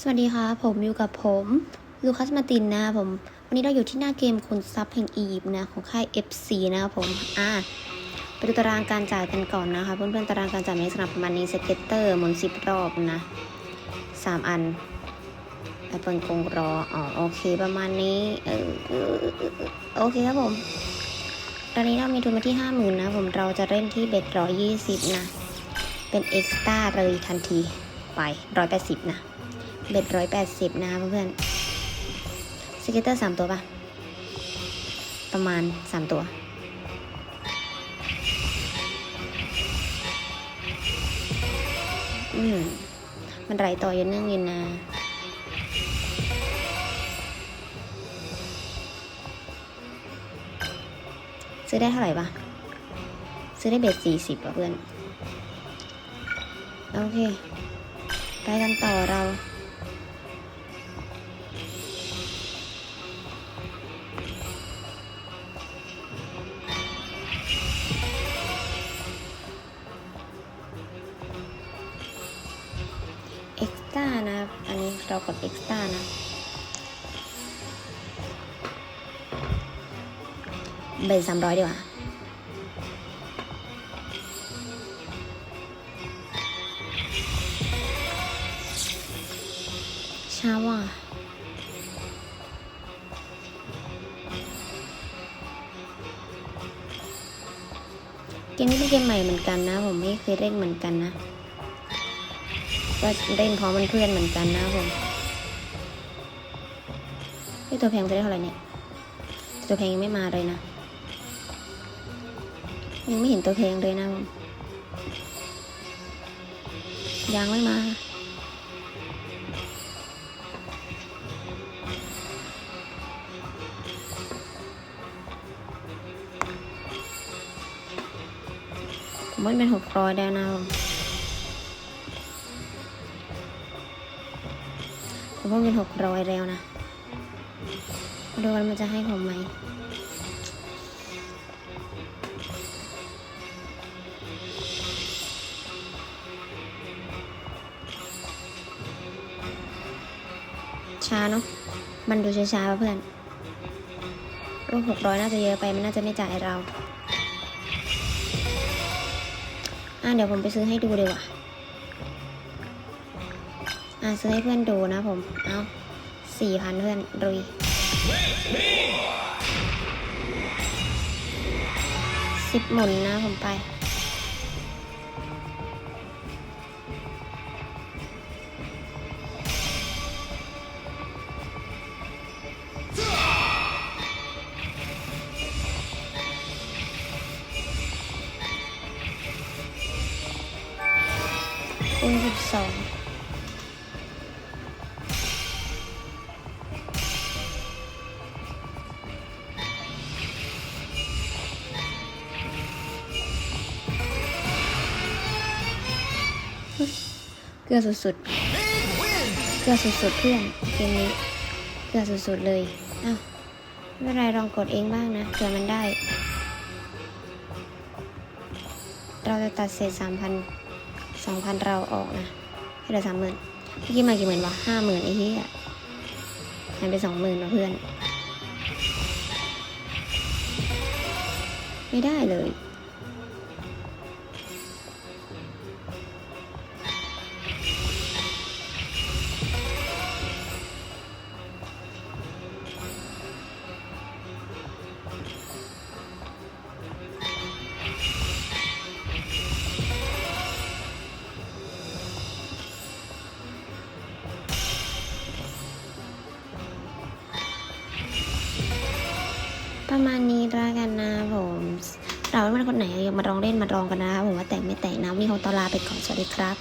สวัสดีค่ะ ผมอยู่กับผมลูคัสมาตินนะผม วันนี้เราอยู่ที่หน้าเกมคุณซับแห่งอียิปต์นะ ของค่าย FC นะครับผม อ่าไปดูตารางการจ่ายกันก่อนนะคะ เพื่อนๆตารางการจ่ายในสนับประมาณนี้สเก็ตเตอร์หมุนสิบรอบนะสามอันแอปเปิลกงรอ อ๋อ โอเคประมาณนี้เออโอเคครับผม ตอนนี้เรามีทุนมาที่ห้าหมื่นนะผมเราจะเล่นที่เบ็ดร้อยยี่สิบนะ เป็นเอ็กซ์ต้าเลยทันทีไปร้อยแปดสิบนะ เบ็ดร้อยแปดสิบนะคะเพื่อนๆสเก็ตเตอร์สามตัวปะประมาณสามตัว อืม มันไหลต่อยู่เนื่องยู่นะซื้อได้เท่าไหร่ปะซื้อได้เบ็ดสี่สิบอะเพื่อน โอเค ไปกันต่อเรา เอ็กซ์ต้านะครับ อันนี้เรากดเอ็กซ์ต้านะ เบนสามร้อยดีกว่าช้าว่ะเกมนี้เป็นเกมใหม่เหมือนกันนะ ผมไม่เคยเล่นเหมือนกันนะ ก็เล่นพร้อมเพื่อนเหมือนกันนะผมไอตัวแพงจะได้เท่าไหร่เนี่ย ตัวแพงยังไม่มาเลยนะ ยังไม่เห็นตัวแพงเลยนะผมยังไม่มาผมว่าเป็นหกร้อยแล้วนะผม ผมว่าเป็นหกร้อยแล้วนะดูว่ามันจะให้ผมไหมช้าเนาะ มันดูช้าๆป่ะเพื่อนโอ้หกร้อยน่าจะเยอะไป มันน่าจะไม่จ่ายเรา อะเดี๋ยวผมไปซื้อให้ดูดีกว่า อะซื้อให้เพื่อนดูนะผม เอาสี่พันเพื่อนรุยสิบหมุนนะผมไปคูณสิบสอง เกลือสุดๆ เกลือสุดๆเพื่อนเกมนี้ เกลือสุดๆเลยอ้าวไม่เป็นไรลองกดเองบ้างนะเผื่อมันได้ เราจะตัดเศษสามพันสองพันเราออกนะให้เหลือสามหมื่นเมื่อกี้มากี่หมื่นวะห้าหมื่นไอ้เหี้ยหายไปสองหมื่นนะเพื่อน ไม่ได้เลย ประมาณนี้ละกันนะผม เราเป็นคนไหนอยากมาลองเล่นมาลองกันนะครับผมว่าแต่งไม่แต่งนะวันนี้ขอตวลาไปก่อนสวัสดีครับ